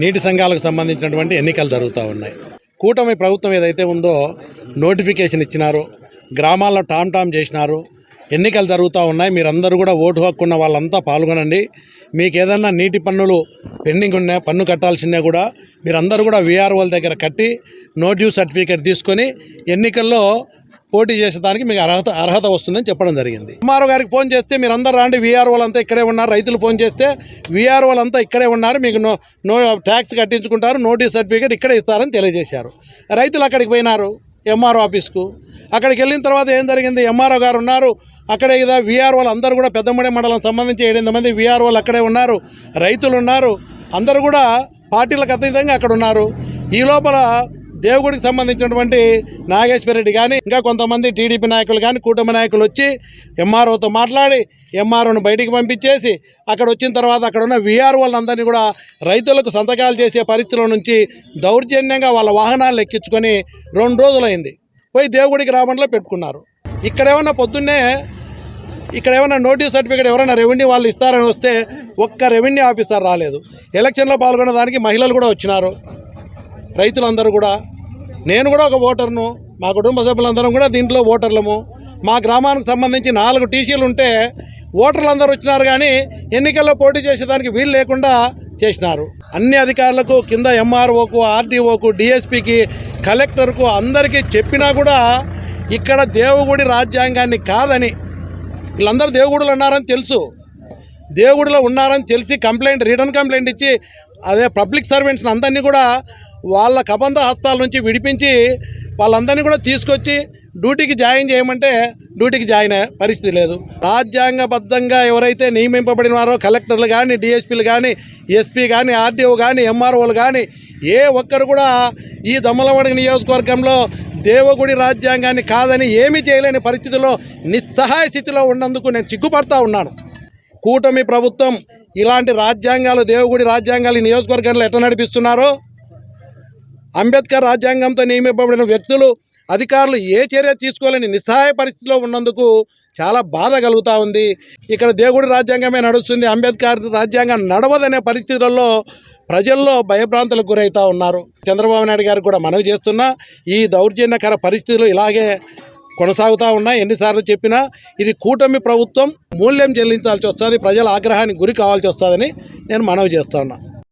నీటి సంఘాలకు సంబంధించినటువంటి ఎన్నికలు జరుగుతూ ఉన్నాయి. కూటమి ప్రభుత్వం ఏదైతే ఉందో నోటిఫికేషన్ ఇచ్చినారు గ్రామాల్లో టామ్ టామ్ చేసినారు ఎన్నికలు జరుగుతూ ఉన్నాయి. మీరందరూ కూడా ఓటు హక్కున్న వాళ్ళంతా పాల్గొనండి. మీకు ఏదన్నా నీటి పన్నులు పెండింగ్ ఉన్నా పన్ను కట్టాల్సిందే కూడా మీరందరూ కూడా విఆర్ఓల దగ్గర కట్టి నో డ్యూ సర్టిఫికేట్ తీసుకొని ఎన్నికల్లో పోటీ చేసేదానికి మీకు అర్హత అర్హత వస్తుందని చెప్పడం జరిగింది. ఎంఆర్ఓ గారికి ఫోన్ చేస్తే మీరు అందరూ రాండి వీఆర్ఓలు అంతా ఇక్కడే ఉన్నారు. రైతులు ఫోన్ చేస్తే వీఆర్ఓలు అంతా ఇక్కడే ఉన్నారు. మీకు నో నో ట్యాక్స్ కట్టించుకుంటారు నోటీస్ సర్టిఫికేట్ ఇక్కడే ఇస్తారని తెలియజేశారు. రైతులు అక్కడికి పోయినారు ఎంఆర్ఓ ఆఫీస్కు. అక్కడికి వెళ్ళిన తర్వాత ఏం జరిగింది? ఎంఆర్ఓ గారు ఉన్నారు. అక్కడే కదా వీఆర్ఓలు అందరూ కూడా పెద్దమడి మండలం సంబంధించి ఏడెనిమిది మంది వీఆర్ఓలు అక్కడే ఉన్నారు. రైతులు ఉన్నారు. అందరూ కూడా పార్టీలకు అతీతంగా అక్కడ ఉన్నారు. ఈ లోపల దేవుడికి సంబంధించినటువంటి నాగేశ్వర రెడ్డి కానీ ఇంకా కొంతమంది టీడీపీ నాయకులు కానీ కూటమి నాయకులు వచ్చి ఎంఆర్ఓతో మాట్లాడి ఎంఆర్ఓను బయటికి పంపించేసి అక్కడ వచ్చిన తర్వాత అక్కడ ఉన్న వీఆర్ఓలందరినీ కూడా రైతులకు సంతకాలు చేసే పరిస్థితుల నుంచి దౌర్జన్యంగా వాళ్ళ వాహనాలు ఎక్కించుకొని రెండు రోజులైంది. పోయి దేవుడికి రావడంలో పెట్టుకున్నారు. ఇక్కడేమన్నా పొద్దున్నే ఇక్కడ ఏమైనా నోటీస్ సర్టిఫికేట్ ఎవరైనా రెవెన్యూ వాళ్ళు ఇస్తారని వస్తే ఒక్క రెవెన్యూ ఆఫీసర్ రాలేదు. ఎలక్షన్లో పాల్గొన్న దానికి మహిళలు కూడా వచ్చినారు. రైతులందరూ కూడా నేను కూడా ఒక ఓటర్ను మా కుటుంబ సభ్యులందరం కూడా దీంట్లో ఓటర్లము. మా గ్రామానికి సంబంధించి నాలుగు టీసీలు ఉంటే ఓటర్లు అందరూ వచ్చినారు కానీ ఎన్నికల్లో పోటీ చేసేదానికి వీలు లేకుండా చేసినారు. అన్ని అధికారులకు కింద ఎంఆర్ఓకు ఆర్డీఓకు డిఎస్పికి కలెక్టర్కు అందరికీ చెప్పినా కూడా ఇక్కడ దేవుగుడి రాజ్యాంగాన్ని కాదని వీళ్ళందరూ దేవుగుడులు ఉన్నారని తెలుసు. దేవుడిలో ఉన్నారని తెలిసి కంప్లైంట్ రిటర్న్ కంప్లైంట్ ఇచ్చి అదే పబ్లిక్ సర్వెంట్స్ని అందరినీ కూడా వాళ్ళ కబంధ హస్తాల నుంచి విడిపించి వాళ్ళందరినీ కూడా తీసుకొచ్చి డ్యూటీకి జాయిన్ చేయమంటే డ్యూటీకి జాయిన్ అయ్యే పరిస్థితి లేదు. రాజ్యాంగబద్ధంగా ఎవరైతే నియమింపబడిన వారో కలెక్టర్లు కానీ డిఎస్పీలు కానీ ఎస్పీ కానీ ఆర్డీఓ కానీ ఎంఆర్ఓలు కానీ ఏ ఒక్కరు కూడా ఈ దమ్మలవాడ నియోజకవర్గంలో దేవగుడి రాజ్యాంగాన్ని కాదని ఏమీ చేయలేని పరిస్థితిలో నిస్సహాయ స్థితిలో ఉన్నందుకు నేను సిగ్గుపడతా ఉన్నాను. కూటమి ప్రభుత్వం ఇలాంటి రాజ్యాంగాలు దేవగుడి రాజ్యాంగాలు ఈ నియోజకవర్గంలో ఎట్లా నడిపిస్తున్నారో అంబేద్కర్ రాజ్యాంగంతో నియమింపబడిన వ్యక్తులు అధికారులు ఏ చర్య తీసుకోలేని నిస్సహాయ పరిస్థితిలో ఉన్నందుకు చాలా బాధ కలుగుతూ ఉంది. ఇక్కడ దేవుడి రాజ్యాంగమే నడుస్తుంది. అంబేద్కర్ రాజ్యాంగం నడవదనే పరిస్థితులలో ప్రజల్లో భయభ్రాంతులకు గురవుతూ ఉన్నారు. చంద్రబాబు నాయుడు గారు కూడా మనవి చేస్తున్నా ఈ దౌర్జన్యకర పరిస్థితులు ఇలాగే కొనసాగుతూ ఉన్నాయి. ఎన్నిసార్లు చెప్పినా ఇది కూటమి ప్రభుత్వం మూల్యం చెల్లించాల్సి వస్తుంది. ప్రజల ఆగ్రహానికి గురి కావాల్సి వస్తుందని నేను మనవి చేస్తా ఉన్నా.